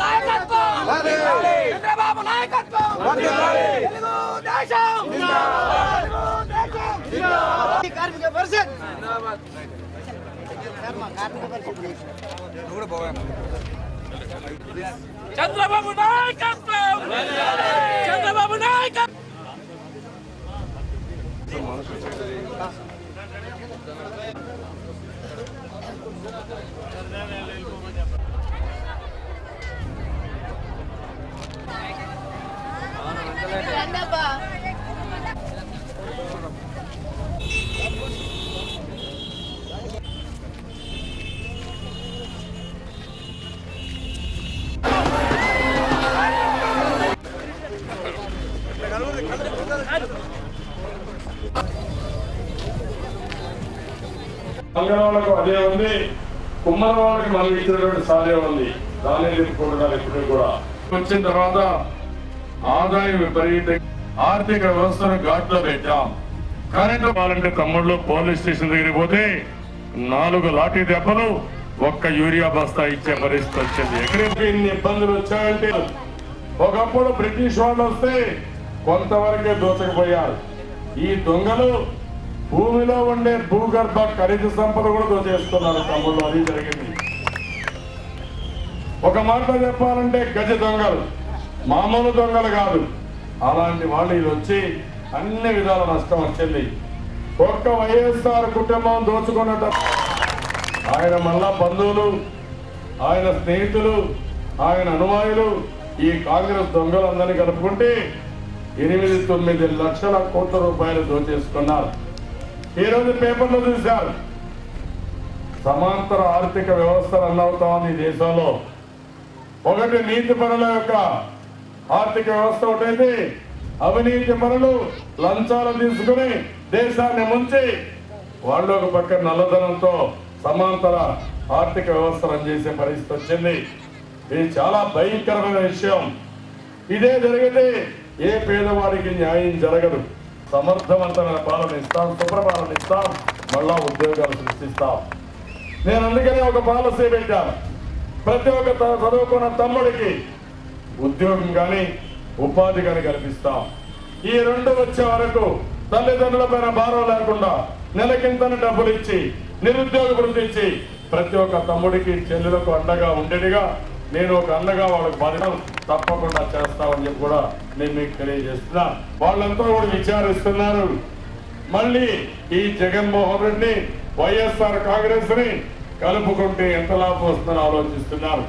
నాయకత్వం చంద్రబాబు నాయకత్వం తెలుగుదేశం తెలుగుదేశం కార్మిక పరిషత్ కార్మిక పరిషత్ చంద్రబాబు నాయకత్వం చంద్రబాబు నాయకత్వం మంగళవాళ్ళకు అదే ఉంది. కుమ్మర వాళ్ళకి మనం ఇచ్చినటువంటి సాధ్యం ఉంది. దాన్ని నిలుపుకుంటున్నారు ఇప్పుడు కూడా. వచ్చిన తర్వాత ఆదాయం విపరీత ఆర్థిక వ్యవస్థను ఘాట్లో పెట్టాం. కరెంటు వాళ్ళంటే తమ్ముళ్ళు పోలీస్ స్టేషన్ దగ్గరికి పోతే నాలుగు లాఠీ దెబ్బలు ఒక్క యూరియా బస్తా ఇచ్చే పరిస్థితి వచ్చింది. ఎక్కడికి ఇబ్బందులు వచ్చాయంటే ఒకప్పుడు బ్రిటిష్ వాళ్ళు వస్తే కొంతవరకే దోచకపోయారు. ఈ దొంగలు భూమిలో ఉండే భూగర్భ ఖనిజ సంపద కూడా దోచేస్తున్నారు తమ్ముళ్ళు. అది జరిగింది. ఒక మాట చెప్పాలంటే గజ దొంగలు మామూలు దొంగలు కాదు. అలాంటి వాళ్ళు ఇది వచ్చి అన్ని విధాల నష్టం వచ్చింది. ఒక్క వైఎస్ఆర్ కుటుంబం దోచుకున్నట ఆయన మళ్ళా బంధువులు ఆయన స్నేహితులు ఆయన అనుమాయులు ఈ కాంగ్రెస్ దొంగలందరినీ కలుపుకుంటే ఎనిమిది తొమ్మిది లక్షల కోట్ల రూపాయలు దోచేసుకున్నారు. ఈ రోజు పేపర్లో చూశారు. సమాంతర ఆర్థిక వ్యవస్థ రన్ అవుతా ఉంది ఈ దేశంలో. ఒకటి నీతి పనుల యొక్క ఆర్థిక వ్యవస్థ ఒకటైతే అవినీతి పనులు లంచాలు తీసుకుని దేశాన్ని ముంచి వాళ్ళు ఒక పక్క నల్లధనంతో సమాంతర ఆర్థిక వ్యవస్థ రన్ చేసే పరిస్థితి వచ్చింది. ఇది చాలా భయంకరమైన విషయం. ఇదే జరిగితే ఏ పేదవాడికి న్యాయం జరగదు. సమర్థవంతమైన పాలన ఇస్తాం సుప్రపాలన ఇస్తాం మళ్ళా ఉద్యోగాలు సృష్టిస్తాం. నేను అందుకనే ఒక పాలసీ పెట్టాను. ప్రతి ఒక్క చదువుకున్న తమ్ముడికి ఉద్యోగం కానీ ఉపాధి కానీ కల్పిస్తాం. ఈ రెండు వచ్చే వరకు తల్లిదండ్రుల పైన భారం లేకుండా నెలకింతని డబ్బులు ఇచ్చి నిరుద్యోగ వృద్ధి ఇచ్చి ప్రతి ఒక్క తమ్ముడికి చెల్లెలకు అండగా ఉండేదిగా నేను ఒక అన్నగా వాళ్ళకి బాధ్యత తప్పకుండా చేస్తామని చెప్పి కూడా నేను మీకు తెలియజేస్తున్నా. వాళ్ళంతా కూడా విచారిస్తున్నారు. మళ్ళీ ఈ జగన్మోహన్ రెడ్డిని వైఎస్ఆర్ కాంగ్రెస్ని కలుపుకుంటే ఎంత లాభం వస్తుందని ఆలోచిస్తున్నారు.